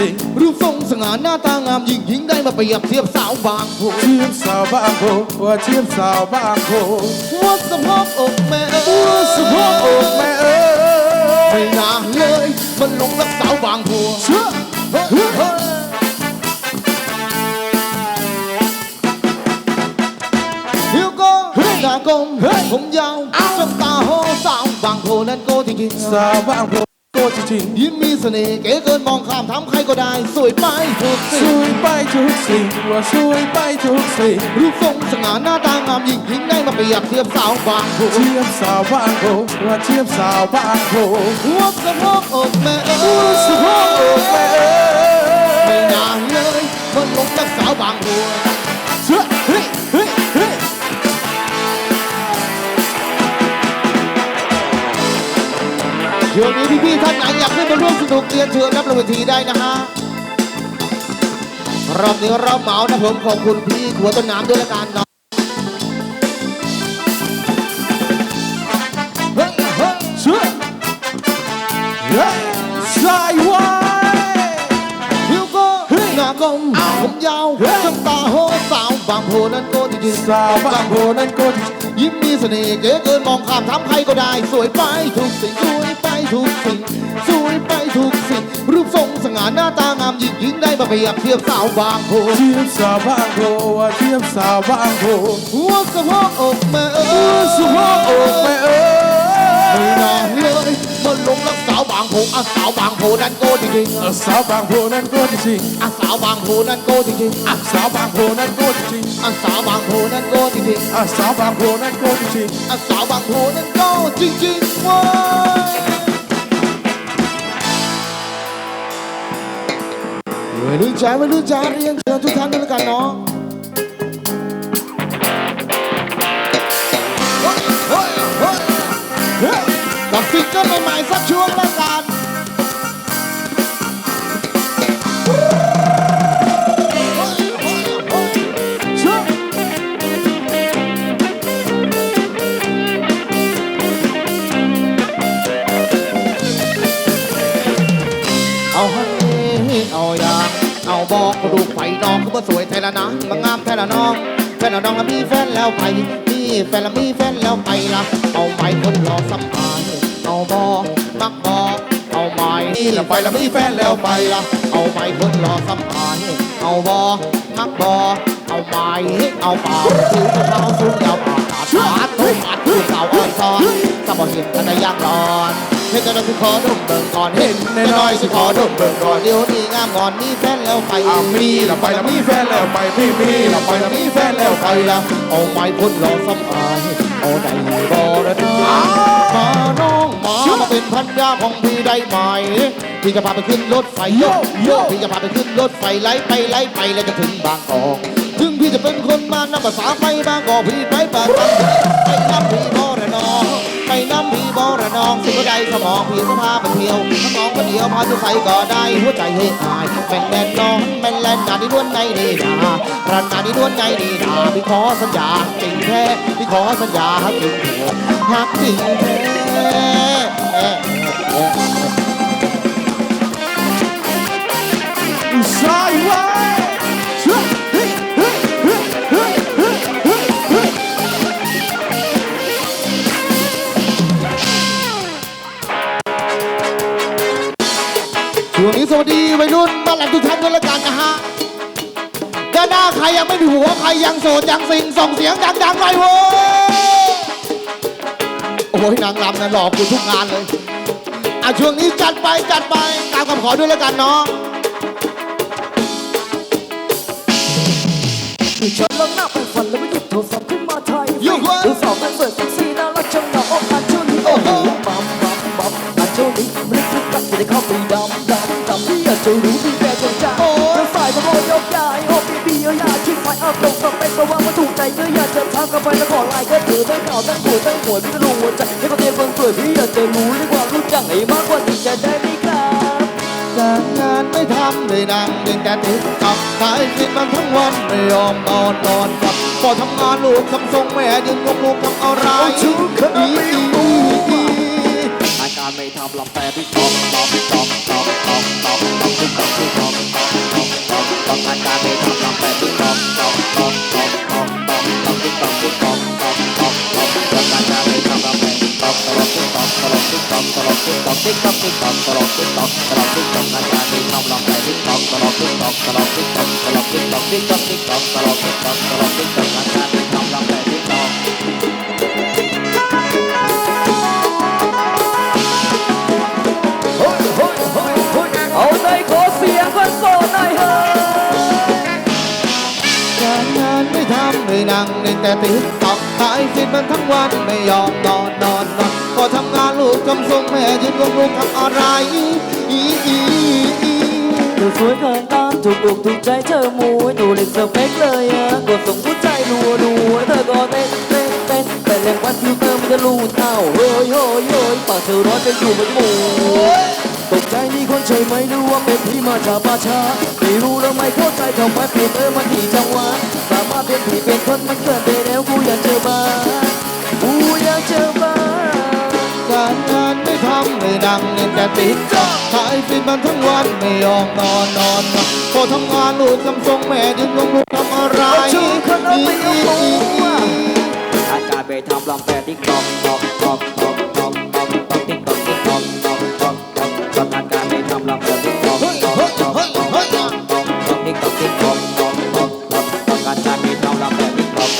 สิ่งรูปทรงสง่าหน้าตางามยิ่งยิ่งได้มาเปรียบเทียบสาวบางโพเทียบสาวบางโพว่าเทียบสาวบางโพหัวสะโพกอกแม่เอ๋หัวยสะโพกอกแม่เอ้ไม่ยน่าเลย มันหลงรักสาวบางโพเชื่อเฮ้ยเฮ้ยเดี๋ยวก็หน้ากลมผมยาวจนตาโหสาวบางโพนั้นโกจริงๆสาวบางโพ โกจริงยิ้มมีเสน่ห์เก๋เกินมองข้ามทำใครก็ได้ สวยไปทุกๆสสิ่งวยไปทุกสิ่งว่าสวยไปทุกสิ่งรูปทรงสง่าหน้าตางามยิ่งยิ่งได้มาเปรียบเทียบสาวบางโพเทียบสาวบางโพว่าเทียบสาวบางโพหัวสะโพกอกแม่เอ๋หัวยสะโพกอกแม่เอ้ไม่ยนานเลยมันหลงรักสาวบางโพ ช่วงนี้พี่ๆท่านไหนอยากขึ้นมาร่วมสนุกเรียนเชิญรับรางวัลทีได้นะฮะรอบนี้เราเหมานะผมขอบคุณพี่ขัวต้นน้ำด้วยละกันเนาะเฮ้ยเฮ้ยเชื่อเฮ้ยสายไว้ผิวก็หน้ากลมผมยาวจนตาโหสาวบางโพนั้นโกจริงสาวบางโพนั้นโกจริงยิ้มมีเสน่ห์เก๋เกินมองข้ามทำใครก็ได้ สวยไปทุกสิ่งสวยไป ทุกสิ่ง สวยไปทุกสิ่ง รูปทรงสง่าหน้าตางามยิ่งยิ่งได้มาเปรียบเทียบสาวบางโพเทียบสาวบางโพว่าเทียบสาวบางโพหัวสะโพกอกแม่เอ๋หัวยสะโพกอกแม่เอ้ไม่ยน่าเลยมันหลงรักสาวบางโพอะสาวบางโพนั่นโกจริงสาวบางโพนั้นโกจริงๆอะสาวบางโพนั่นโกจริงๆอะสาวบางโพนั้นโกจริงอะสาวบางโพนั่นโกจริงอะสาวบางโพนั้นโกจริงๆอะสาวบางโพนั่น จ๋าวัยรุ่นจ๋าเรียนเชิญทุกท่านด้วยกันเนาะกับฟิกเกอร์ใหม่ๆสักช่ว ไฟน้องก็สวยแท้ละนะมางามแท้ละน้อง แฟนละน้องแล้วมีแฟนแล้วไปมีแฟนแล้วมีแฟนแล้วไปละเอาไม้คนรอสัมภาษณ์เอาบอมักบอเอาไม้นี่แล้วไปแล้วมีแฟนแล้วไปละเอาไม้คนรอสัมภาษณ์เอาบอมักบอเอาไม้เอาปากถือกระเท้าสูงยาวปากขาดขาดตุ้มอัดผู้สาวอ่อนซ้อนสมองเห็นกันได้ยากร้อน เห็นกันแล้วคือขอดมเบิ่งก่อนเห็นน้อยสิขอดมเบิ่งก่อนเดี๋ยวนี้งามงอนมีแฟนแล้วไปอะมีแล้วไปแล้วมีแฟนแล้วไปมีมีแล้วไปแล้วมีแฟนแล้วไปละเอาไม้พ่นรอสัมภาษณ์เอาได้บ่ละนะมาน้องมามาเป็นพันยาของพี่ได้ไหมพี่จะพาไปขึ้นรถไฟโยโยพี่จะพาไปขึ้นรถไฟไล่ไปไล่ไปแล้วจะถึงบางกอกถึงพี่จะเป็นคนมานำภาษาไปบางกอกพี่ไปบางกอก พี่บอระนองสิบใดสมองพี่จะพาไปเที่ยวสมองก็เดียวพาจะใส่ก็ได้หัวใจให้อายแม่นแน่นอนแม่นแลนนาดีด้วนในดีดารันนาดีด้วนในดีดาพี่ขอสัญญาจริงแท้พี่ขอสัญญาฮักจริงแท้ฮักจริงแท้ ม่มีผัวใครยังโสดยังสิงส่งเสียงดังๆไปโว้ยโอ้ยนางรำนะหลอกกูทุกงานเลยอะช่วงนี้จัดไปจัดไปตามคำขอด้วยละกันเนาะฉันลองหน้าไปฝันแล้วไม่หยิบโทรศัพท์ขึ้นมาถ่ายยกเว้ยดูสาวนั้นสวยเซ็กซี่น่ารักจังหน้าอกอันช่วนี้โอ้โหบัมบัมบัมอันช่วนี้ไม่ได้คิดกักจะได้เข้าไปดำดำดำที่อยากจะรู้ที่แกจะจ่ายเธอสายมาโมยกย้าย เยอะแยะที่ไม่เอาตรงสเปคเพราะว่าไม่ถูกใจเยอะแยะเธอทำกับไปแล้วขอลายก็ถือทั้งเก่าทั้งขวดทั้งหววพี่ก็รู้หัวใจให้เขาเตะฟังสวยพี่อยากจะรู้ดีกว่ารู้จักให้มากกว่าที่จะได้ไหมครับจากงานไม่ทำเลยนั่งเดินแต่ติดกับสายคิดมันทั้งวันไม่ยอมนอนนอนกับพอทำงานลูกทำทรงแม่ยืนยกลูกทำอะไรชุดขนมีดีอาการไม่ทำลำแต่พี่ตอบตอบพี่ตอบตอบตอบตอบตอบตอบตอบ ต้องอาจารย์ไม่ทำต้องแต่ติ๊กตองต้อกตองต้อกตองต้องตองติ๊กตองติ๊กตองต้องตองต้องต้องอาจารย์ไม่ทำต้องแต่ติ๊กตองตลกติ๊กตองตลกติ๊กตองตลกติ๊กตองติ๊กตองติ๊กตองตลกติ๊กตองตลกติ๊กต้องอาจารย์ไม่ทำต้องแต่ติ๊กตองตลกติ๊กตองตลกติ๊กตองตลกติ๊กตองติ๊กตองติ๊กตองตลกติ๊กตองตลกติ๊กต้องอาจารย์ แต่ติดตอกขายสิทธิ์มันทั้งวันไม่ยอมนอนนอนนอนก็ทำงานลูกจำทรงแม่ยืนวงลูกทำอะไรอีอีอีเธอสวยเกินต้านถูกอกถูกใจเธอมูหนูเล่นสเปกเลยอะกดส่งหัวใจรัวรัวเธอก็เต้นเต้นเต้นแต่แรงวัดฟิลเตอร์มันจะลูดเท่าเฮ้ยเฮ้ยเฮ้ยปากเธอร้อนเป็นอยู่เป็นหมูตกใจนี่คนใช่ไหมหรือว่าเป็นที่มาจากป่าช้าไม่รู้แล้วไม่เข้าใจทำไมฟิลเตอร์มันถี่จังหวะาเปลี่ยนผีเปลี่ยนคนมันเกินไปแล้วกูอยากเจอบ้างกูอยากเจอบ้างการงานไม่ทำไม่ดังเล่นแต่ติดจอถ่ายฟิล์มทั้งวันไม่ยอมนอนนอนพอทำงานลูกกำทรงแม่ยืนลงลูกทำอะไรชูคนเราไม่ยอมอากาศไปทำลำแปดที่กรอกกรอกกรอก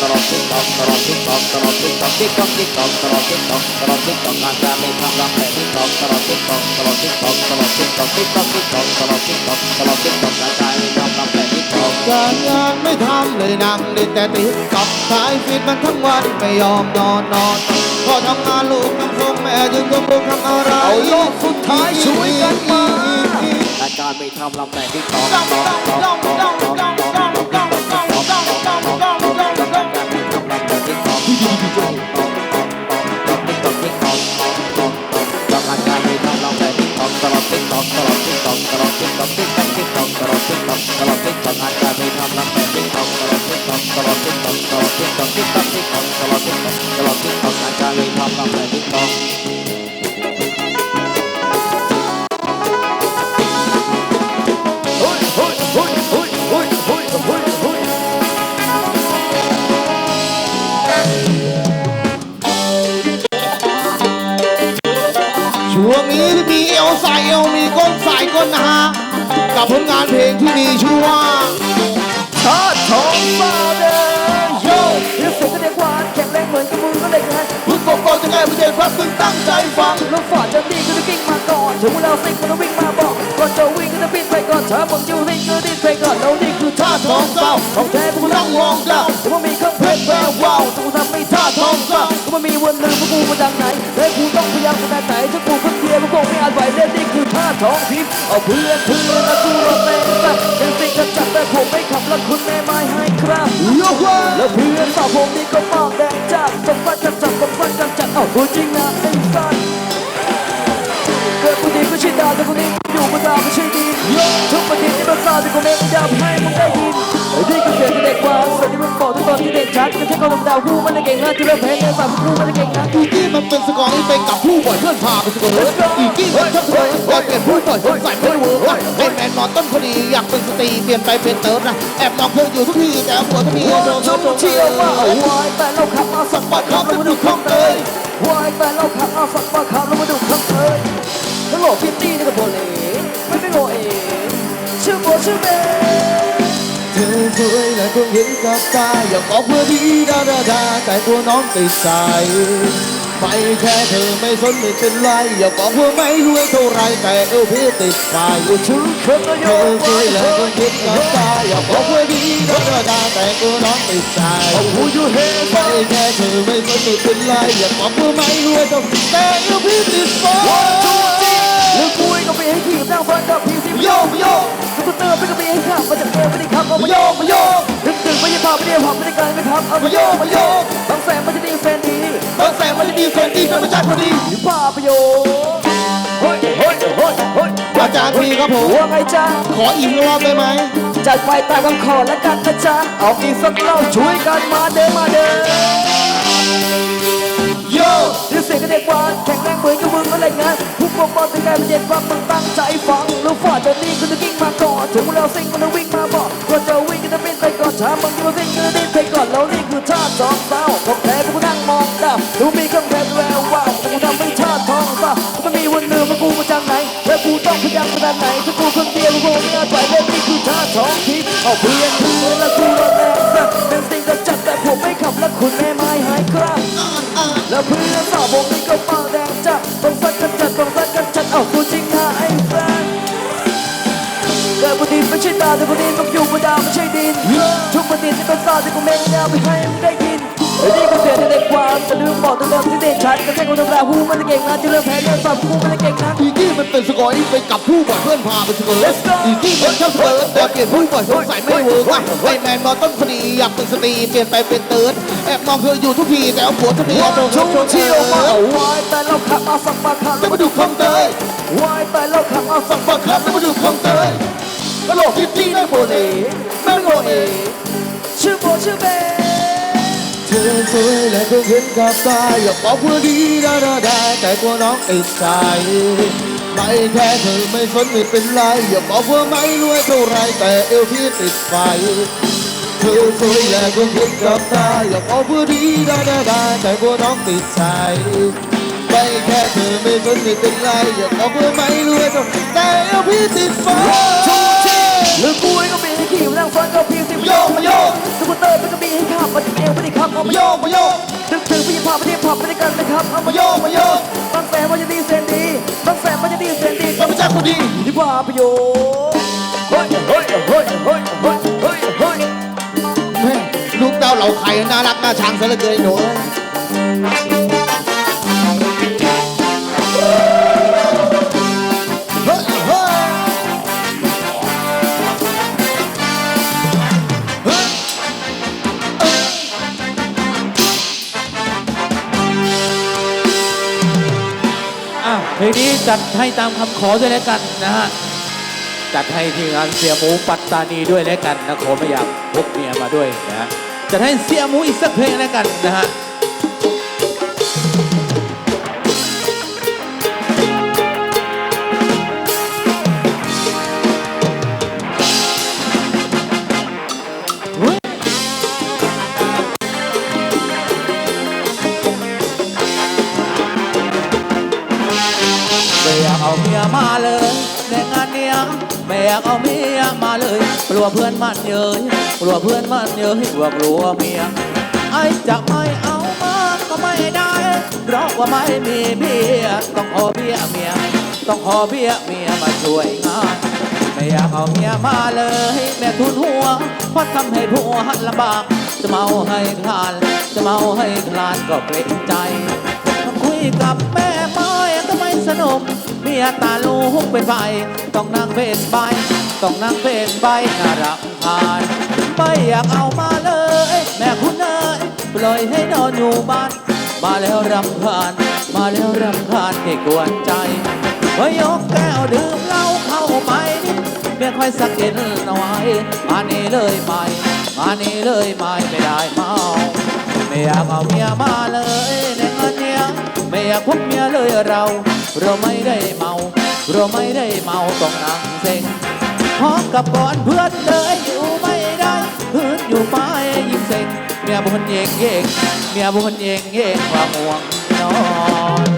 ตลอดตกตออดตกตออดตกติ๊กติ๊กตออดตกตออดตกอกอาการไม่ทำรักแต่ติ๊กตออดตกตออดตกตออดตกติ๊กติ๊กตออดตกตออดตกอกอาการไม่ทำรักแต่ติ๊กการงานไม่ทำเลยนั่งได้แต่ติ๊กตสายฟีดมันทั้งวันไม่ยอมนอนนอนพอทำงานลูกทำส่งแม่จึงต้องลูกทำอะไรเอาโลกสุดท้ายช่วยกันมาอาการไม่ทำรักแต่ติ๊กตอกตองตอกตออก กับผลงานเพลงที่มีชื่อว่าชาติทองฟ้าเดินโยเรียกเสียงก็เรียกหวานแข็งแรงเหมือนกับมือก็เล็กนะมึงบอกก่อนจะไงมึงเด็กครับมึงตั้งใจฟังรถฝ่าจะดีก็จะกิ้งมาก่อนถึงเวลาสิ่งก็ต้องวิ่งมาบอกก่อนจะวิ่งก็ จะบินไปก่อนถ้ามึงอยู่นิ่งก็ดิ้นไปก่อนแล้วนี่คือท่าทองเศร้าของแท้กูนั่งมองดาวแต่ว่ามีเครื่องเพชรแวววาวแต่กูทำไม่ท่าทองเศร้าก็มันมีวันหนึ่งพวกกูมาจากไหนและกูต้องพยายามขนาดไหนถ้ากูคนเดียวกูคงไม่อาจไหวเล่นนี่คือท่าทองทิพย์เอาเพื่อนเพื่อนและกูรถเต้นกันยังสิ่งกันจัดแต่ผมไม่ขับแล้วคุณแม่ไม่ให้ครับยกว่าแล้วเพื่อนสาวผมนี่ก็มากแดงจัดสมบัติกันจัดสมบัติกันจัดเอาตัวจริงนะไอ้สัสเกิดคนดีไม่ใช่ดาวแต่คนนี้อยู่บนดาไม่ใช่ดินทุกประเด็นที่มันซาแต่คนนี้ไม่อยากให้มึงได้ยินไอ้ที่ก็เสียงเด็กกว่าส่วนที่มึงบอกทุกตอนที่เด็กชัดก็แค่คนธรรมดากูมันเก่งนะที่เริ่มแพ้ในสามกูมันเก่งนะอีกี้มันเป็นสกอร์ที่เป็นกับผู้บ่อยเพื่อนพาไปสกอร์เลยอีกี้มันชอบสกอร์บอลเปลี่ยนผู้บ่อยสงสัยไม่รู้ว่าเป็นแมนนอนต้นพอดีอยากเป็นสตรีเปลี่ยนไปเป็นเติร์ดนะแอบมองเธอนอยู่ทุกทีแต่หัวทุกทีโดนชมเชียวว่าเอาวายแต่เราขับมาสักปัดขับแล้วมาดูคล่องเตยวายแต่เราขับมาสักปัดขับแล้วมา ห็นกับตาอยากบอกเพื่อดีดาดาดาแต่ตัวน้องติดใจไม่แค่เธอไม่สนไม่เป็นไรอยากบอกว่าไม่รวยเท่าไรแต่เอวพี่ติดไปชื่อเคยเธอเคยและคงเห็นกับตาอยากบอกว่าดีดาดาดาแต่ตัวน้องติดใจหูยูเฮไม่แค่เธอไม่สนไม่เป็นไรอยากบอกว่าไม่รวยเท่าไรแต่เอวพี่ติดไปหรือคุยก็ไปให้ขี่นั่งฟังกับพี่สิโยกโยกสกูตเตอร์ไม่ก็ไปให้ขับมาจากเอวไม่ได้ขับมาโยโยกกโยก ไม่ได้พาไม่ได้พาไม่ได้การไม่ทำเอามาโยกมาโยกบางแสนมันจะดีแฟนดีบางแสนมันจะดีแฟนดีแฟนไม่ใช่พอดีหรือพาไปโยเฮ้ยเฮ้ยเฮ้ยเฮ้ยอาจารย์พีครับผมว่าไงจ๊ะขออีกรอบได้ไหมจัดไปตามคำขอและกันนะจ๊ะเอาอีกสักเล่าช่วยกันมาเดินมาเดินโยเดี๋ยวเสียงกันเด็กวานแข็งแรงเหมือนกับมึงอะไรงานผู้ปกครองเป็นไงเป็นเด็กฟังมึงตั้งใจฟังแล้วฝ่าจะนี่ก็จะกิ้งมาก่อนถึงเวลาสิ่งมันจะวิ่งมาบอก ก่อนจะวิ่งก็จะเป็นไปก่อนถามบางทีว่าสิ่งที่ดิ้นไปก่อนแล้วนี่คือชาติสองเศร้าของแท้กูนั่งมองดาวดูมีเครื่องแบบแวววาวแต่กูทำไม่ชาติทองเศร้ามันมีวันหนึ่งมันกูมาจากไหนและกูต้องพยายามขนาดไหนถ้ากูคนเดียวกูไม่อาจไปเล่นนี่คือชาติสองทิศเอาเพียงคือและกูรอแรงนะเป็นสิ่งกำจัดแต่ผมไม่ขับและคุณแม่ไม้หายครับแล้วเพื่อนสาวผมนี่ก็มาแรงจ้ะต้องสักกันจัดต้องสักกันจัดเอากูจริงนะไอ้แฟนเกิดบนดินไม่ใช่ตาแต่บนดิ ไม่ใช่ดินทุกบนดินที่เป็นตาที่กูเมงแนวไม่ให้มึงได้ยินไอ้นี่ก็เสียในเด็กกว่าแต่ลืมบอกตัวตนที่เด่นชัดก็แค่คนธรรมดาหูมันจะเก่งนะที่เรื่องแพ้เรื่องสอบกูมันจะเก่งนะอีกี้มันเป็นสกอยไปกับผู้บ่อยเพื่อนพาไปสกอย Let's go อีกี้มันชอบเปิดแต่เปลี่ยนผู้บ่อยสงสัยไม่เวิร์กว่ะไอ้แมนมอต้นคดีอยากเป็นสตรีเปลี่ยนไปเป็นเติร์ดแอบมองเธออยู่ทุกทีแต่เอาผัวทุกทีว่าเอาชุ่มโชว์เชี่ยวมาวายแต่เราขับมาสักปากคำจะมาดูคำเตยวายแต่เราขับมาสัสักกบักครับแล้วมาดูคำเตย กระโหลกคิตตี้ได้โมเลไม่โมเอชื่อโบชื่อเบเธอสวยและคงเห็นกับตาอย่าบอกว่าดีได้ได้แต่ตัวน้องติดใจไม่แค่เธอไม่สนไม่เป็นไรอย่าบอกว่าไม่รวยเท่าไรแต่เอวพี่ติดไฟเธอสวยและก็คิดกับตาอย่าบอกว่าดีได้ได้ได้แต่ตัวน้องติดใจไม่แค่เธอไม่สนไม่เป็นไรอย่าบอกว่าไม่รวยเท่าไรแต่เอวพี่ติดไฟ หรือกูก็มีให้ขี่มานั่งซ้อนก็เพียงสิบโยกมาโยกสกูตเตอร์มันก็มีให้ขับมาที่เอวไม่ได้ขับเอามาโยกมาโยกถึงถึงพี่พาไปที่ผับไม่ได้กันนะครับเอามาโยกมาโยกบางแสนมันจะดีเซนดีบางแสนมันจะดีเซนดีเราไม่ใช่คนดีที่ว่าประโยชน์เฮ้ยเฮ้ยเฮ้ยเฮ้ยเฮ้ยเฮ้ยลูกเต้าเหล่าไข่น่ารักน่าชังซะเหลือเกินหนู ลงนี้จัดให้ตามคำขอด้วยแล้วกันนะฮะ จัดให้ทีมงานเสียหมูปัตตานีด้วยแล้วกันนะขอไม่อยากพกเมียมาด้วยนะฮะจัดให้เสียหมูอีกสักเพลงแล้วกันนะฮะ อยากเอาเมียมาเลยในงานเนี้ยไม่อยากเอาเมียมาเลยกลัวเพื่อนมันเย้ยกลัวเพื่อนมันเย้ยกลัวกลัวเมียไอ้จะไม่เอามาก็ไม่ได้เพราะว่าไม่มีเมียต้องขอเบี้ยเมียต้องขอเบี้ยเมียมาช่วยงานไม่อยากเอาเมียมาเลยแม่ทุนหัวเพราะทำให้ผัวลำบากจะเมาให้คลาน จะเมาให้คลานก็เกรงใจคุยกับแม่ไม้ก็ไม่สนุก เมียตาลูกเป็นไฟต้องนั่งเป็นใบต้องนั่งเป็นใบน่ารำคาญไม่อยากเอามาเลย แม่คุณเอ๋ยปล่อยให้นอนอยู่บ้าน มาแล้วรำคาญมาแล้วรำคาญให้กวนใจพอยกแก้วดื่มเหล้าเข้าไปเมียค่อยสักเย็นเอาไว้มานี่เลยไม่มานี่เลยไม่ไม่ได้เมาไม่อยากเอาเมียมาเลย ไม่อยากพบเมียเลยเรา เราไม่ได้เมา เราไม่ได้เมาต้องนั่งเซ็งพร้อมกับก่อนเพื่อนเลยอยู่ไม่ได้พื้นอยู่ไปยิ่งเซ็งเมียบุญเย่งเย่งเมียบุญเย่งเย่งความห่วงนอน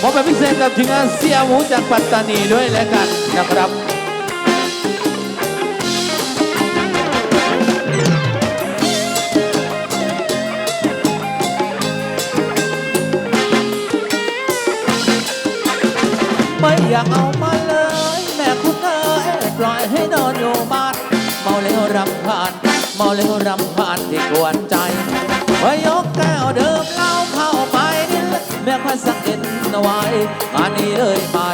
มอบแบบพิเศษกับทีมงานเสียหมูจากปัตตานีด้วยแล้วกันนะครับ อยากเอามาเลย แม่คุณเอ๋ยปล่อยให้นอนอยู่บ้านเมาแล้วรำคาญเมาแล้วรำคาญที่กวนใจพอยกแก้วเดิมเล้าเข้าไปนี่แม่ค่อยสักเอ็นเอาไว้งานนี้เลยไม่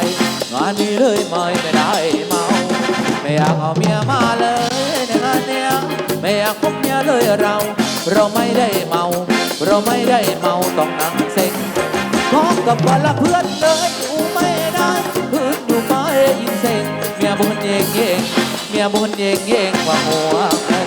งานนี้เลยไม่ไม่ได้เมาไม่อยากเอาเมียมาเลยในงานเนี้ยไม่อยากพบเมียเลยเรา เราไม่ได้เมา เราไม่ได้เมาต้องนั่งเซ็งพร้อมกับวันละเพื่อนเลย ยินเสียงเมียบุญเย่งเย่งเมียบุญเย่งเย่งว่าหัวเงินนอน